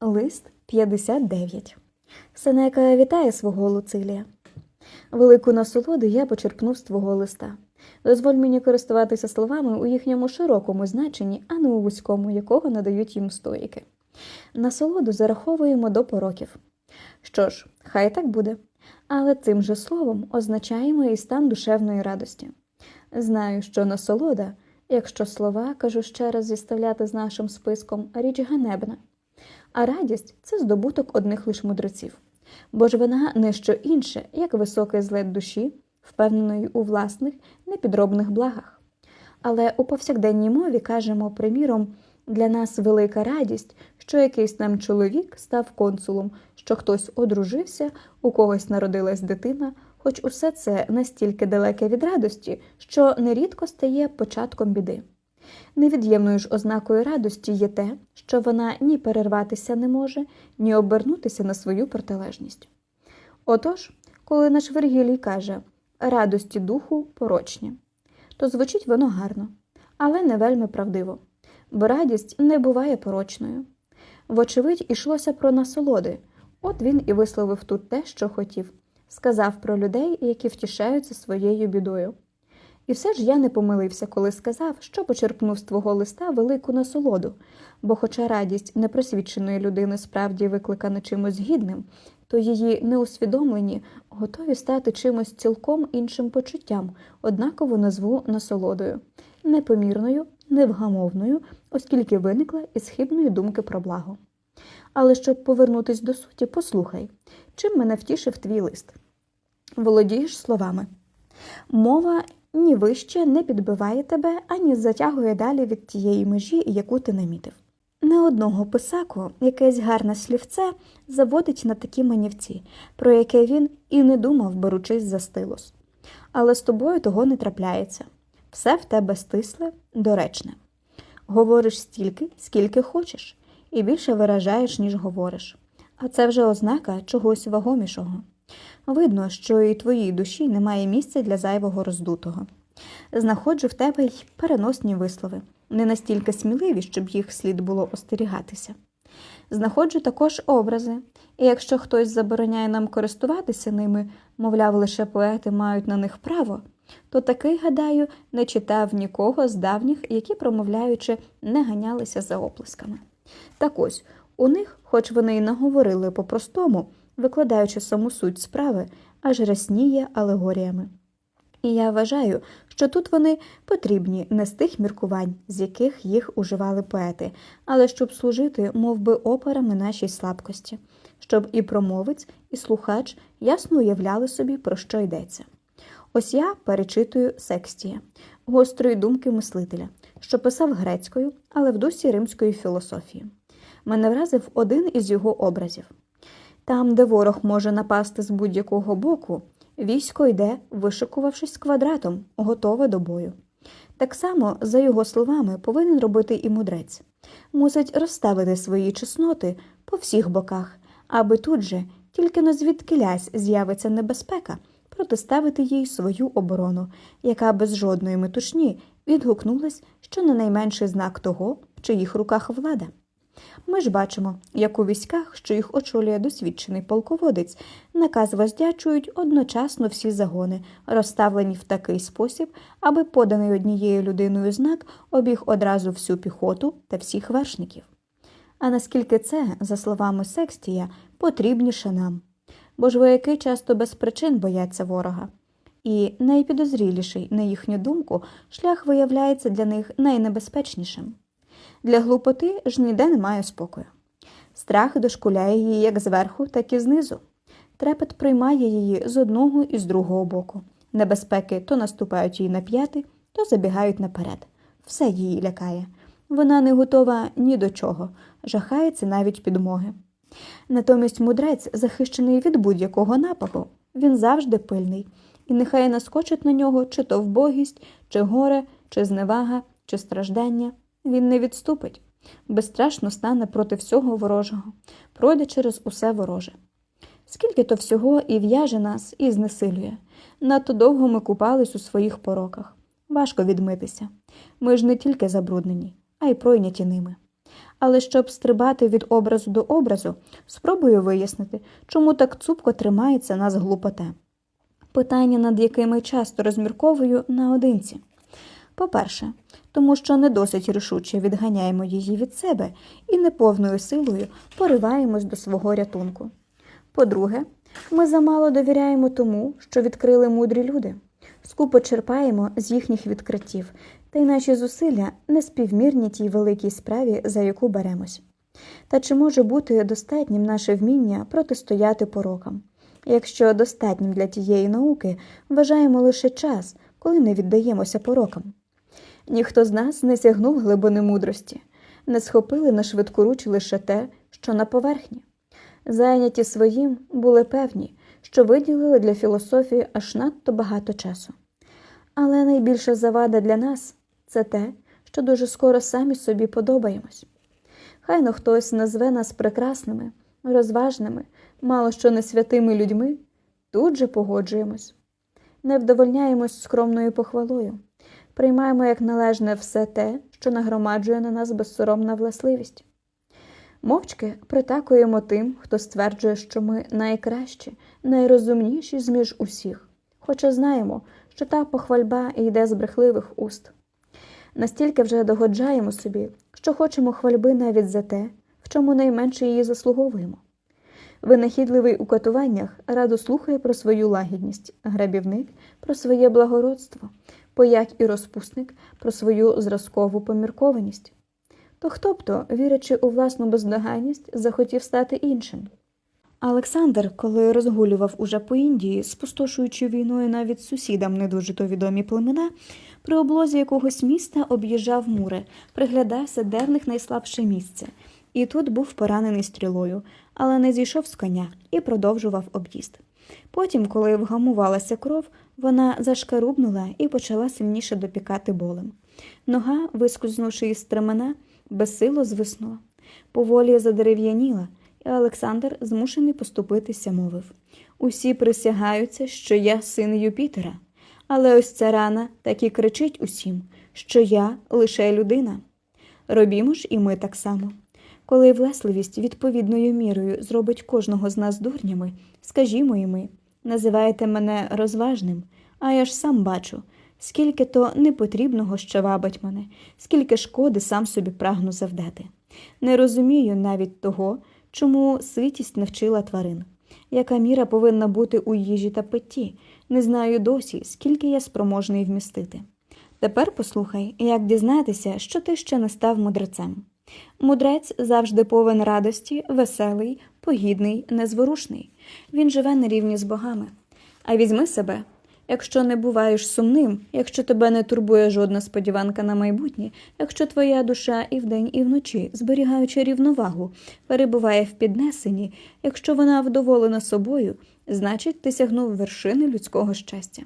Лист 59. Сенека вітає свого Луцилія. Велику насолоду я почерпнув з твого листа. Дозволь мені користуватися словами у їхньому широкому значенні, а не у вузькому, якого надають їм стоїки. Насолоду зараховуємо до пороків. Що ж, хай так буде. Але цим же словом означаємо і стан душевної радості. Знаю, що насолода, якщо слова, кажу ще раз зіставляти з нашим списком, річ ганебна. А радість це здобуток одних лиш мудреців, бо ж вона не що інше, як високий злет душі, впевненої у власних непідробних благах. Але у повсякденній мові кажемо, приміром, для нас велика радість, що якийсь нам чоловік став консулом, що хтось одружився, у когось народилась дитина, хоч усе це настільки далеке від радості, що нерідко стає початком біди. Невід'ємною ж ознакою радості є те, що вона ні перерватися не може, ні обернутися на свою протилежність. Отож, коли наш Вергілій каже радості духу порочні, то звучить воно гарно, але не вельми правдиво, бо радість не буває порочною. Вочевидь, ішлося про насолоди, от він і висловив тут те, що хотів, сказав про людей, які втішаються своєю бідою. І все ж я не помилився, коли сказав, що почерпнув з твого листа велику насолоду, бо, хоча радість непросвідченої людини справді викликана чимось гідним, то її неусвідомлені готові стати чимось цілком іншим почуттям, однаково назву насолодою, непомірною, невгамовною, оскільки виникла із хибної думки про благо. Але щоб повернутись до суті, послухай, чим мене втішив твій лист. Володієш словами. Мова ні вище не підбиває тебе, ані затягує далі від тієї межі, яку ти намітив. Не одного писаку якесь гарне слівце заводить на такі манівці, про яке він і не думав, беручись за стилус. Але з тобою того не трапляється. Все в тебе стисле, доречне. Говориш стільки, скільки хочеш, і більше виражаєш, ніж говориш. А це вже ознака чогось вагомішого. Видно, що і твоїй душі немає місця для зайвого роздутого. Знаходжу в тебе й переносні вислови, не настільки сміливі, щоб їх слід було остерігатися. Знаходжу також образи, і якщо хтось забороняє нам користуватися ними, мовляв, лише поети мають на них право, то такий, гадаю, не читав нікого з давніх, які, промовляючи, не ганялися за оплесками. Так ось, у них, хоч вони й наговорили по-простому, викладаючи саму суть справи, аж рясніє алегоріями. І я вважаю, що тут вони потрібні не з тих міркувань, з яких їх уживали поети, але щоб служити мов би, операми нашій слабкості, щоб і промовець, і слухач ясно уявляли собі, про що йдеться. Ось я перечитую секстія, гострої думки мислителя, що писав грецькою, але в дусі римської філософії. Мене вразив один із його образів. Там, де ворог може напасти з будь-якого боку, військо йде, вишикувавшись квадратом, готове до бою. Так само, за його словами, повинен робити і мудрець. Мусить розставити свої чесноти по всіх боках, аби тут же, тільки но звідкилясь з'явиться небезпека, протиставити їй свою оборону, яка без жодної метушні відгукнулась, що не найменший знак того, в чиїх руках влада. Ми ж бачимо, як у військах, що їх очолює досвідчений полководець, наказ воздячують одночасно всі загони, розставлені в такий спосіб, аби поданий однією людиною знак обіг одразу всю піхоту та всіх вершників. А наскільки це, за словами Секстія, потрібніше нам? Бо ж вояки часто без причин бояться ворога. І найпідозріліший, на їхню думку, шлях виявляється для них найнебезпечнішим. Для глупоти ж ніде немає спокою. Страх дошкуляє її як зверху, так і знизу. Трепет приймає її з одного і з другого боку. Небезпеки то наступають їй на п'яти, то забігають наперед. Все її лякає. Вона не готова ні до чого, жахається навіть підмоги. Натомість мудрець, захищений від будь-якого нападу, він завжди пильний, і нехай наскочить на нього чи то вбогість, чи горе, чи зневага, чи страждання. Він не відступить, безстрашно стане проти всього ворожого, пройде через усе вороже. Скільки то всього і в'яже нас, і знесилює. Надто довго ми купались у своїх пороках. Важко відмитися. Ми ж не тільки забруднені, а й пройняті ними. Але щоб стрибати від образу до образу, спробую вияснити, чому так цупко тримається нас глупота. Питання, над якими часто розмірковую наодинці. По-перше, тому що не досить рішуче відганяємо її від себе і неповною силою пориваємось до свого рятунку. По-друге, ми замало довіряємо тому, що відкрили мудрі люди, скупо черпаємо з їхніх відкриттів, та й наші зусилля не співмірні тій великій справі, за яку беремось. Та чи може бути достатнім наше вміння протистояти порокам? Якщо достатнім для тієї науки вважаємо лише час, коли не віддаємося порокам. Ніхто з нас не сягнув глибини мудрості, не схопили на швидкоруч лише те, що на поверхні. Зайняті своїм були певні, що виділили для філософії аж надто багато часу. Але найбільша завада для нас це те, що дуже скоро самі собі подобаємось. Хайно хтось назве нас прекрасними, розважними, мало що не святими людьми, тут же погоджуємось. Не вдовольняємось скромною похвалою, приймаємо як належне все те, що нагромаджує на нас безсоромна власливість. Мовчки притакуємо тим, хто стверджує, що ми найкращі, найрозумніші зміж усіх, хоча знаємо, що та похвальба йде з брехливих уст. Настільки вже догоджаємо собі, що хочемо хвальби навіть за те, в чому найменше її заслуговуємо. Винахідливий у катуваннях радо слухає про свою лагідність, грабівник про своє благородство, пояк і розпусник про свою зразкову поміркованість. То хто б то, вірячи у власну бездоганність, захотів стати іншим. Олександр, коли розгулював уже по Індії, спустошуючи війною навіть сусідам не дуже то відомі племена, при облозі якогось міста об'їжджав мури, приглядався, де в них найслабше місце, і тут був поранений стрілою, але не зійшов з коня і продовжував об'їзд. Потім, коли вгамувалася кров, вона зашкарубнула і почала сильніше допікати болем. Нога, вискользнувши із стремена, безсило звиснула. Поволі задерев'яніла, і Олександр, змушений поступитися, мовив Усі присягаються, що я син Юпітера, але ось ця рана так і кричить усім, що я лише людина. Робімо ж і ми так само. Коли влесливість відповідною мірою зробить кожного з нас дурнями, скажімо і ми, називаєте мене розважним, а я ж сам бачу, скільки то непотрібного ще вабить мене, скільки шкоди сам собі прагну завдати. Не розумію навіть того, чому ситість навчила тварин. Яка міра повинна бути у їжі та питті, не знаю досі, скільки я спроможний вмістити. Тепер послухай, як дізнатися, що ти ще не став мудрецем. Мудрець завжди повен радості, веселий, погідний, незворушний. Він живе на рівні з богами. А візьми себе. Якщо не буваєш сумним, якщо тебе не турбує жодна сподіванка на майбутнє, якщо твоя душа і вдень, і вночі, зберігаючи рівновагу, перебуває в піднесенні, якщо вона вдоволена собою, значить ти сягнув вершини людського щастя.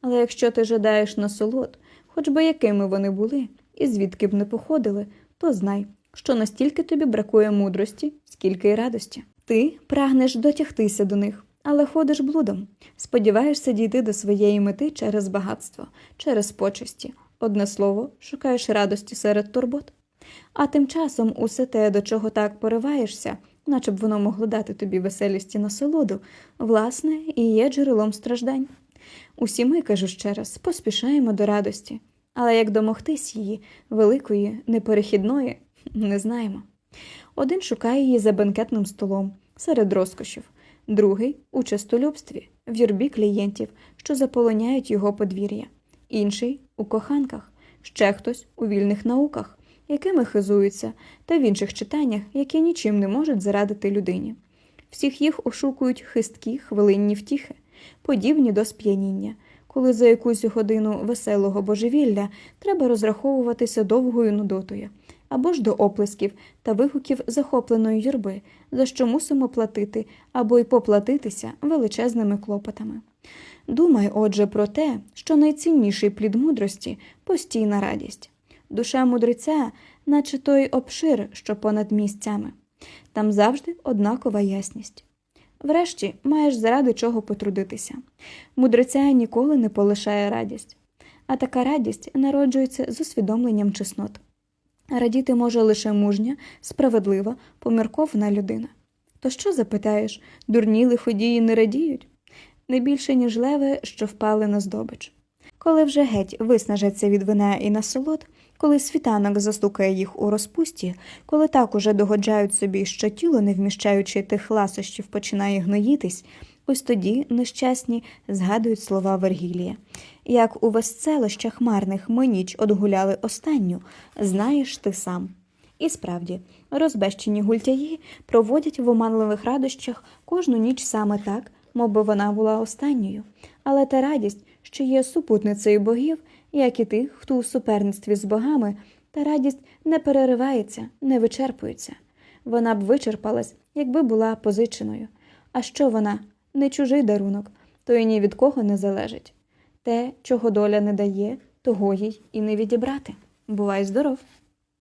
Але якщо ти жадаєш насолод, хоч би якими вони були, і звідки б не походили, то знай, що настільки тобі бракує мудрості, скільки й радості. Ти прагнеш дотягтися до них, але ходиш блудом, сподіваєшся дійти до своєї мети через багатство, через почесті. Одне слово, шукаєш радості серед турбот. А тим часом усе те, до чого так пориваєшся, наче б воно могло дати тобі веселість і насолоду, власне, і є джерелом страждань. Усі ми, кажу ще раз, поспішаємо до радості, але як домогтись її, великої, неперехідної, не знаємо. Один шукає її за бенкетним столом, серед розкошів, другий у честолюбстві, в юрбі клієнтів, що заполоняють його подвір'я, інший у коханках, ще хтось у вільних науках, якими хизуються, та в інших читаннях, які нічим не можуть зарадити людині. Всіх їх ошукують хисткі хвилинні втіхи, подібні до сп'яніння, коли за якусь годину веселого божевілля треба розраховуватися довгою нудотою, або ж до оплесків та вигуків захопленої юрби, за що мусимо платити або й поплатитися величезними клопотами. Думай, отже, про те, що найцінніший плід мудрості постійна радість. Душа мудреця, наче той обшир, що понад місцями. Там завжди однакова ясність. Врешті маєш заради чого потрудитися. Мудреця ніколи не полишає радість, а така радість народжується з усвідомленням чеснот. Радіти може лише мужня, справедлива, поміркована людина. То що запитаєш, дурні лиходії не радіють? Не більше, ніж леви, що впали на здобич. Коли вже геть виснажаться від вина і насолод, коли світанок застукає їх у розпусті, коли так уже догоджають собі, що тіло, не вміщаючи тих ласощів, починає гноїтись, ось тоді нещасні згадують слова Вергілія. Як у веселощах марних ми ніч одгуляли останню, знаєш ти сам. І справді, розбещені гультяї проводять в оманливих радощах кожну ніч саме так, мовби вона була останньою. Але та радість, що є супутницею богів, як і тих, хто у суперництві з богами, та радість не переривається, не вичерпується. Вона б вичерпалась, якби була позиченою. А що вона? Не чужий дарунок, то й ні від кого не залежить. Те, чого доля не дає, того їй і не відібрати. Бувай здоров!